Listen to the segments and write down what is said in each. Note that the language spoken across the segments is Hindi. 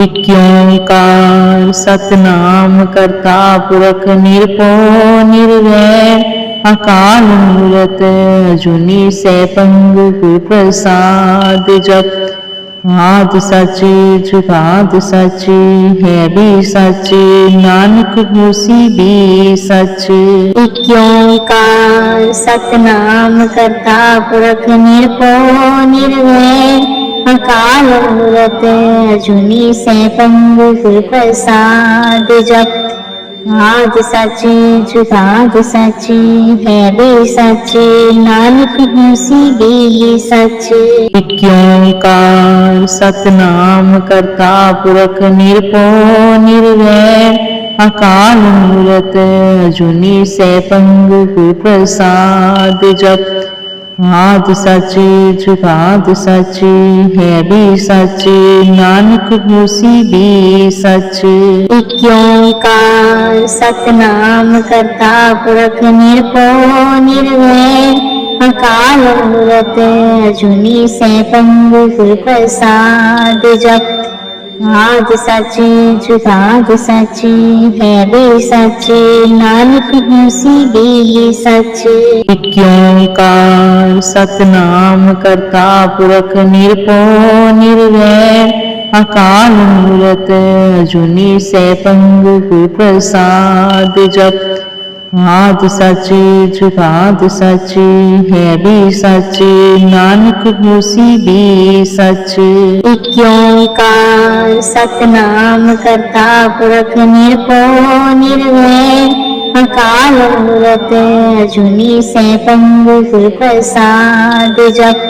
ਇਕ ਸਤਨਾਮ ਕਰਤਾ ਪੁਰਖ ਨਿਰਭਉ ਨਿਰਵੈਰ, ਅਕਾਲ ਮੂਰਤ ਅਜੂਨੀ ਸੈਭੰ ਗੁਰ ਪ੍ਰਸਾਦ ਜਪ। ਆਦ ਸੱਚੇ ਜੁਗਾਦ ਸੱਚੇ, ਹੈ ਵੀ ਸੱਚੇ, ਨਾਨਕ ਹੋਸੀ ਵੀ ਸੱਚੇ। ਇਕ ਓੰਕਾਰ ਸਤਨਾਮ ਕਰਤਾ ਪੁਰਖ ਨਿਰਭਉ ਨਿਰਵੈਰ अकाल मूरत अजुनी से पंग गुर प्रसाद जप ਆਦ ਸੱਚੀ, ਜੁਗਾਦ ਸੱਚੀ, ਹੈ ਵੀ ਸੱਚੀ, ਨਾਨਕ ਗੁਸੀ ਵੀ ਸੱਚੀ। ਕਿਉਂਕਾਰ ਸਤਨਾਮ ਕਰਤਾ ਪੁਰਖ ਨਿਰਭਉ ਨਿਰਵੈਰ। ਅਕਾਲ ਮੂਰਤ ਅਜੂਨੀ ਸੈ ਪੰਗ ਗੁਰ ਪ੍ਰਸਾਦ ਜਪਤ आद सचे जुगाद सचे है भी साचे नानक मूसी भी सच क्यों का सतनाम करता पुरख निरपो निर्वैर अकाल मूरत अजुनी से पंग गुरु प्रसाद जप। हाँ आज साची जुगाग साची, है भी नानक मुसी भी साची। क्यों सतनाम करता पुरख निरपो निर्वय अकाल मूरत अजुनि से पंग प्रसाद जप। हाथ सचे जुगात सचे है भी सच नानक मूसी भी सच क्यों का सतनाम करता पुरख निरपो निर्वय अकाल मूरत अजुनी से पंग गुरु प्रसाद जप।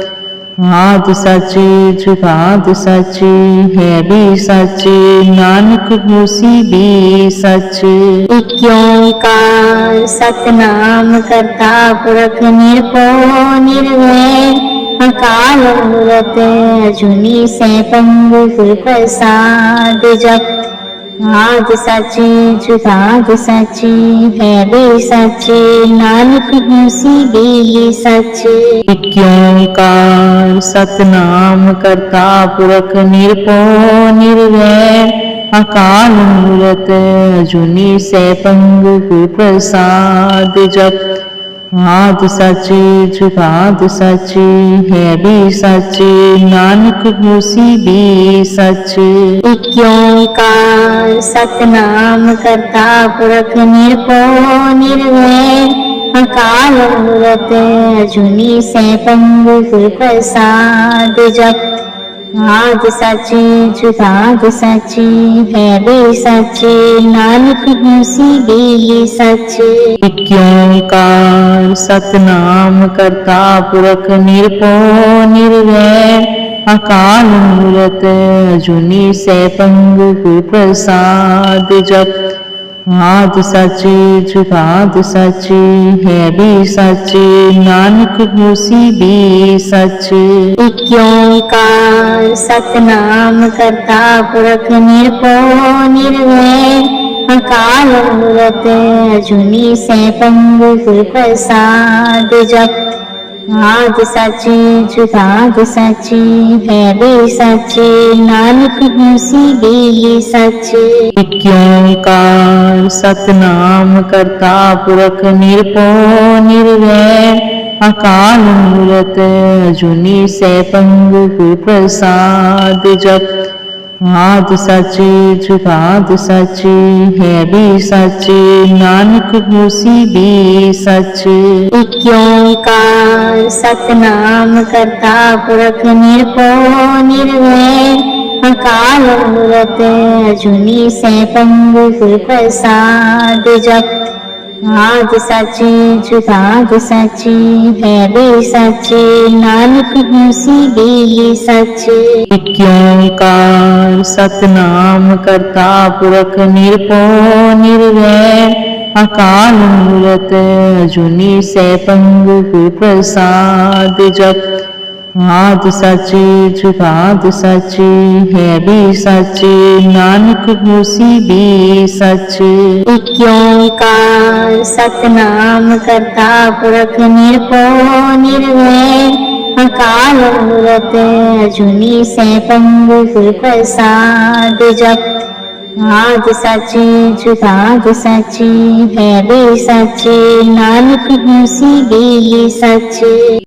आद साची जुगाद साची है भी सच नानक मूसी भी सच क्यों का सतनाम करता पुरख निरपो निर्वे अकाल मूरत अजुनी से पंग प्रसाद जप आज सची जुदाग सची है सची नानक हँसी सची क्यों सतनाम करता पुरख निरपो निर्वैर अकाल मूरत अजुनी से पंग प्रसाद जप। हाथ साचे जुगात सचे, है भी सचे, नानक मूसी भी सचे। इक्यों का सतनाम करता पुरख निरपो निर्वैर अकाल मूरत अजुनी से पंगु प्रसाद जगत ਆਦ ਸੱਚੇ ਜੁਗਾਦ ਸੱਚੇ ਹੈ ਵੀ ਸੱਚੇ ਨਾਨਕ ਹੋਸੀ ਵੀ ਸੱਚੇ ਇਕ ਓੰਕਾਰ ਸਤਨਾਮ ਕਰਤਾ ਪੁਰਖ ਨਿਰਭਉ ਨਿਰਵੈਰ ਅਕਾਲ ਮੂਰਤ ਅਜੂਨੀ ਸੈਭੰ ਗੁਰ ਪ੍ਰਸਾਦ हाथ सचे जुगाद सचे, है भी सच, नानक मूसी भी सच। क्यों का सतनाम करता पुरख निरपो निर्वैर अकाल मूरत अजुनी से पंग प्रसाद जप। आज सची जुदाज सची है भी सची नानक मुसी भी सची क्यों का सतनाम करता पुरख निरपो निर्वय अकाल मूरत जुनी से पंग प्रसाद जप। आद सची जुगाद सची है भी सच नानक मुसी भी सच क्यों का सतनाम करता पुरख निरपो निर्वय अकाल मूरत अजुनी से पंगु फुल प्रसाद जग आद सचे, जुगाद सचे हैबे सचे, नानक मुसी बेली सचे। इक्योंकार सतनाम करता पुरख निरपो निर्वय अकाल मूरत अजुनी से पंग प्रसाद जप। आद सची जुगाद सची है भी सची नानक घुसी भी सच क्यों का सतनाम करता पुरख निरपो निर्वैर अकाल मूरत अजुनी से पंग प्रसाद जप। आज सची जुदाज सची है बे सची नानक हूँ सी भी सची।